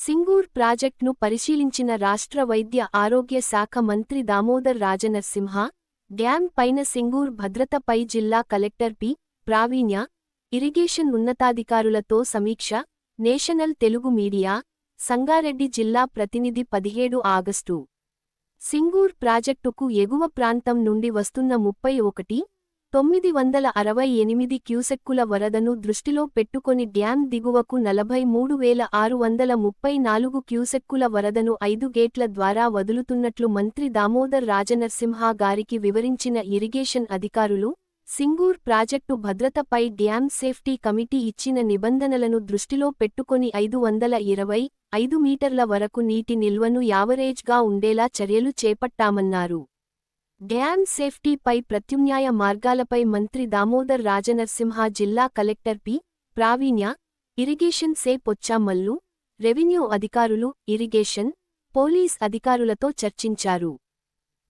సింగూర్ ప్రాజెక్టును పరిశీలించిన రాష్ట్ర వైద్య ఆరోగ్య శాఖ మంత్రి దామోదర్ రాజనరసింహ డ్యాం పైన సింగూర్ భద్రతపై జిల్లా కలెక్టర్ పి. ప్రావీణ్య ఇరిగేషన్ ఉన్నతాధికారులతో సమీక్ష నేషనల్ తెలుగు మీడియా సంగారెడ్డి జిల్లా ప్రతినిధి పదిహేడు ఆగస్టు. సింగూర్ ప్రాజెక్టుకు ఎగువ ప్రాంతం నుండి వస్తున్న ముప్పై ఒకటి తొమ్మిది వందల అరవై ఎనిమిది క్యూసెక్కుల వరదను దృష్టిలో పెట్టుకొని డ్యాం దిగువకు నలభై మూడు వేల ఆరు వందల ముప్పై నాలుగు క్యూసెక్కుల వరదను ఐదు గేట్ల ద్వారా వదులుతున్నట్లు మంత్రి దామోదర్ రాజనర్సింహ గారికి వివరించిన ఇరిగేషన్ అధికారులు సింగూర్ ప్రాజెక్టు భద్రతపై డ్యాం సేఫ్టీ కమిటీ ఇచ్చిన నిబంధనలను దృష్టిలో పెట్టుకొని ఐదు వందల ఇరవై ఐదు మీటర్ల వరకు నీటి నిల్వను యావరేజ్గా ఉండేలా చర్యలు చేపట్టామన్నారు. డ్యామ్ సేఫ్టీపై ప్రత్యుమ్నాయ మార్గాలపై మంత్రి దామోదర్ రాజనర్సింహ జిల్లా కలెక్టర్ పి. ప్రావీణ్య ఇరిగేషన్ సే పొచ్చామల్లు రెవెన్యూ అధికారులు ఇరిగేషన్ పోలీస్ అధికారులతో చర్చించారు.